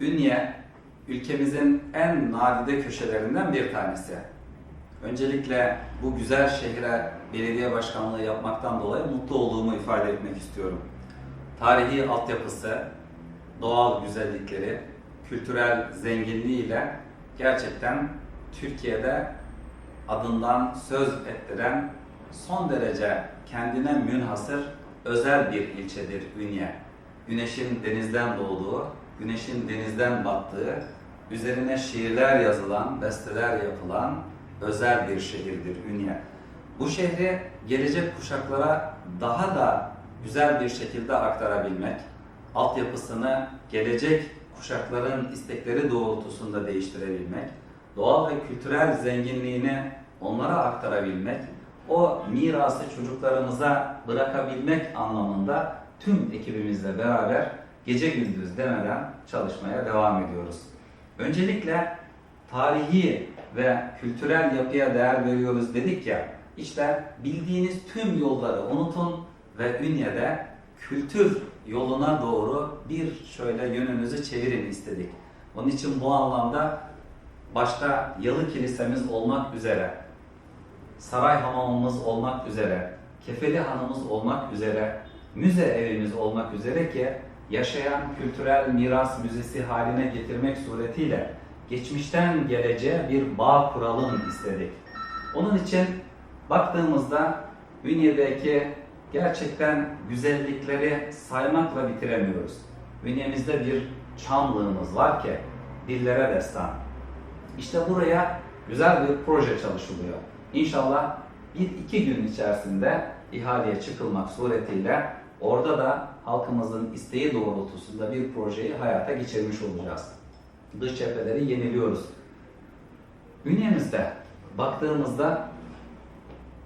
Ünye, ülkemizin en nadide köşelerinden bir tanesi. Öncelikle bu güzel şehre belediye başkanlığı yapmaktan dolayı mutlu olduğumu ifade etmek istiyorum. Tarihi altyapısı, doğal güzellikleri, kültürel zenginliğiyle gerçekten Türkiye'de adından söz ettiren son derece kendine münhasır özel bir ilçedir Ünye. Güneşin denizden doğduğu, güneşin denizden battığı, üzerine şiirler yazılan, besteler yapılan özel bir şehirdir Ünye. Bu şehri gelecek kuşaklara daha da güzel bir şekilde aktarabilmek, altyapısını gelecek kuşakların istekleri doğrultusunda değiştirebilmek, doğal ve kültürel zenginliğini onlara aktarabilmek, o mirası çocuklarımıza bırakabilmek anlamında tüm ekibimizle beraber gece gündüz demeden çalışmaya devam ediyoruz. Öncelikle tarihi ve kültürel yapıya değer veriyoruz dedik ya, işte bildiğiniz tüm yolları unutun ve Ünye'de kültür yoluna doğru bir şöyle yönünüzü çevirin istedik. Onun için bu anlamda başta Yalı Kilisemiz olmak üzere, Saray Hamamımız olmak üzere, Kefeli Hanımız olmak üzere, müze evimiz olmak üzere ki yaşayan kültürel miras müzesi haline getirmek suretiyle geçmişten geleceğe bir bağ kuralım istedik. Onun için baktığımızda Ünye'deki gerçekten güzellikleri saymakla bitiremiyoruz. Bünyemizde bir çamlığımız var ki dillere destan. İşte buraya güzel bir proje çalışılıyor. İnşallah bir iki gün içerisinde ihaleye çıkılmak suretiyle orada da halkımızın isteği doğrultusunda bir projeyi hayata geçirmiş olacağız. Dış cepheleri yeniliyoruz. Bünyemizde baktığımızda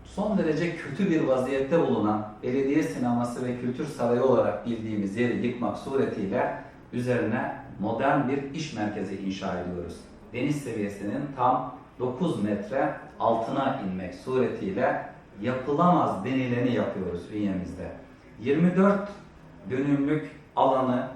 son derece kötü bir vaziyette bulunan belediye sineması ve kültür sarayı olarak bildiğimiz yeri yıkmak suretiyle üzerine modern bir iş merkezi inşa ediyoruz. Deniz seviyesinin tam 9 metre altına inmek suretiyle yapılamaz denileni yapıyoruz bünyemizde. 24 dönümlük alanı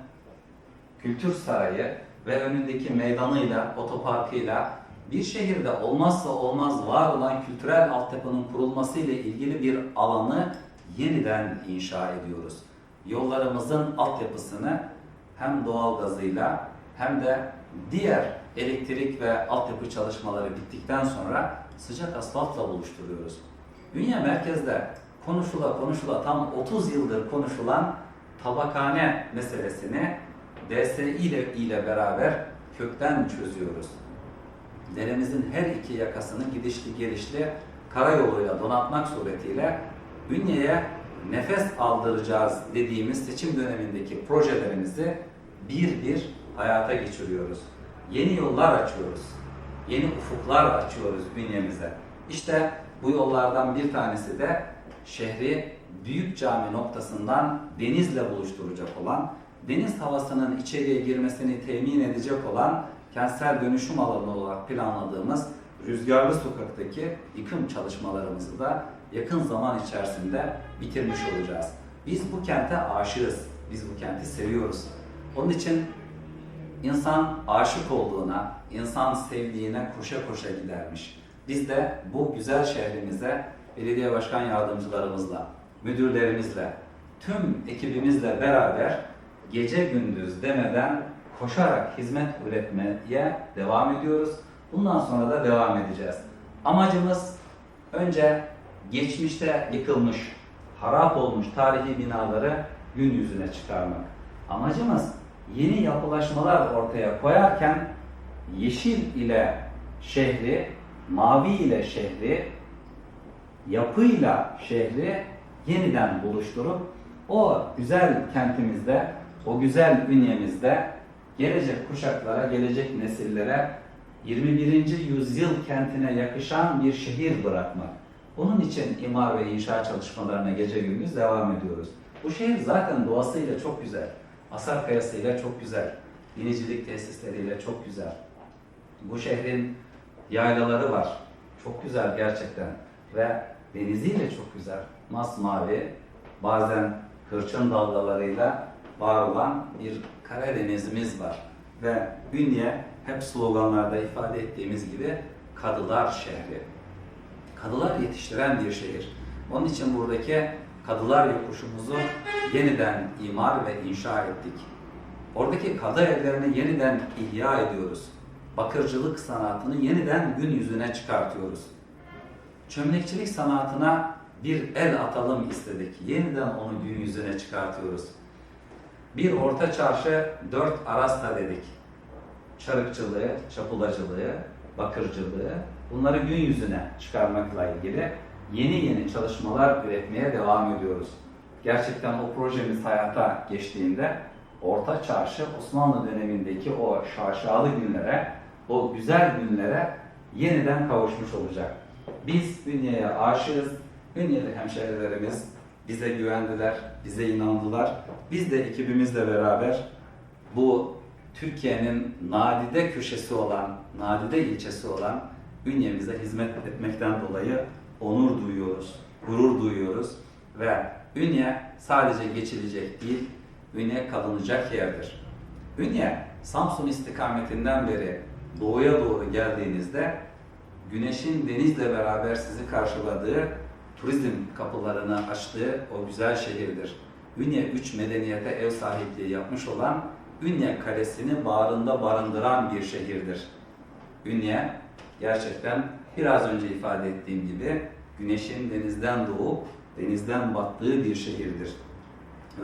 kültür sarayı ve önündeki meydanıyla, otoparkıyla bir şehirde olmazsa olmaz var olan kültürel altyapının kurulması ile ilgili bir alanı yeniden inşa ediyoruz. Yollarımızın altyapısını hem doğal gazıyla hem de diğer elektrik ve altyapı çalışmaları bittikten sonra sıcak asfaltla buluşturuyoruz. Ünye merkezde konuşula konuşula tam 30 yıldır konuşulan tabakhane meselesini DSİ ile, ile beraber kökten çözüyoruz. Deremizin her iki yakasını gidişli gelişli karayoluyla donatmak suretiyle Ünye'ye nefes aldıracağız dediğimiz seçim dönemindeki projelerimizi bir bir hayata geçiriyoruz. Yeni yollar açıyoruz. Yeni ufuklar açıyoruz bünyemize. İşte bu yollardan bir tanesi de şehri büyük cami noktasından denizle buluşturacak olan, deniz havasının içeriye girmesini temin edecek olan kentsel dönüşüm alanı olarak planladığımız Rüzgarlı Sokak'taki yıkım çalışmalarımızı da yakın zaman içerisinde bitirmiş olacağız. Biz bu kente aşığız. Biz bu kenti seviyoruz. Onun için insan aşık olduğuna, insan sevdiğine koşa koşa gidermiş. Biz de bu güzel şehrimize belediye başkan yardımcılarımızla, müdürlerimizle, tüm ekibimizle beraber gece gündüz demeden koşarak hizmet üretmeye devam ediyoruz. Bundan sonra da devam edeceğiz. Amacımız önce geçmişte yıkılmış, harap olmuş tarihi binaları gün yüzüne çıkarmak. Amacımız yeni yapılaşmalar ortaya koyarken yeşil ile şehri, mavi ile şehri, yapıyla şehri yeniden buluşturup o güzel kentimizde, o güzel ünyemizde gelecek kuşaklara, gelecek nesillere 21. yüzyıl kentine yakışan bir şehir bırakmak. Bunun için imar ve inşaat çalışmalarına gece gündüz devam ediyoruz. Bu şehir zaten doğasıyla çok güzel. Asar kayasıyla çok güzel. Binicilik tesisleriyle çok güzel. Bu şehrin yaylaları var. Çok güzel gerçekten. Ve deniziyle çok güzel. Masmavi, bazen hırçın dalgalarıyla var olan bir Karadenizimiz var. ve Ünye hep sloganlarda ifade ettiğimiz gibi kadılar şehri. Kadılar yetiştiren bir şehir. Onun için buradaki kadılar yokuşumuzu yeniden imar ve inşa ettik. Oradaki kadı evlerini yeniden ihya ediyoruz. Bakırcılık sanatını yeniden gün yüzüne çıkartıyoruz. Çömlekçilik sanatına bir el atalım istedik. Yeniden onu gün yüzüne çıkartıyoruz. Bir orta çarşı, dört arasta dedik. Çarıkçılığı, çapulacılığı, bakırcılığı bunları gün yüzüne çıkarmakla ilgili yeni yeni çalışmalar üretmeye devam ediyoruz. Gerçekten o projemiz hayata geçtiğinde Orta Çarşı Osmanlı dönemindeki o şaşalı günlere, o güzel günlere yeniden kavuşmuş olacak. Biz Ünye'ye aşığız. Ünyeli hemşehrilerimiz bize güvendiler, bize inandılar. Biz de ekibimizle beraber bu Türkiye'nin nadide köşesi olan, nadide ilçesi olan Ünye'mize hizmet etmekten dolayı onur duyuyoruz, gurur duyuyoruz ve Ünye sadece geçilecek değil, Ünye kalınacak yerdir. Ünye, Samsun istikametinden beri doğuya doğru geldiğinizde güneşin denizle beraber sizi karşıladığı, turizm kapılarını açtığı o güzel şehirdir. Ünye üç medeniyete ev sahipliği yapmış olan Ünye Kalesi'ni bağrında barındıran bir şehirdir. Ünye gerçekten biraz önce ifade ettiğim gibi güneşin denizden doğup denizden battığı bir şehirdir.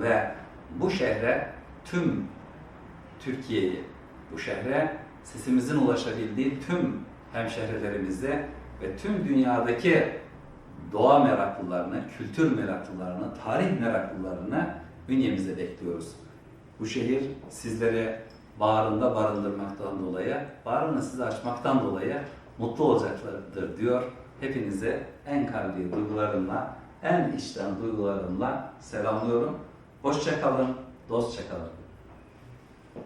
Ve bu şehre tüm Türkiye'yi, bu şehre sesimizin ulaşabildiği tüm hemşehrilerimize ve tüm dünyadaki doğa meraklılarını, kültür meraklılarını, tarih meraklılarını bünyemize bekliyoruz. Bu şehir sizleri bağrında barındırmaktan dolayı, bağrını size açmaktan dolayı mutlu olacaklardır diyor. Hepinize en kalbi duygularımla, en içten duygularımla selamlıyorum. Hoşça kalın, dostça kalın.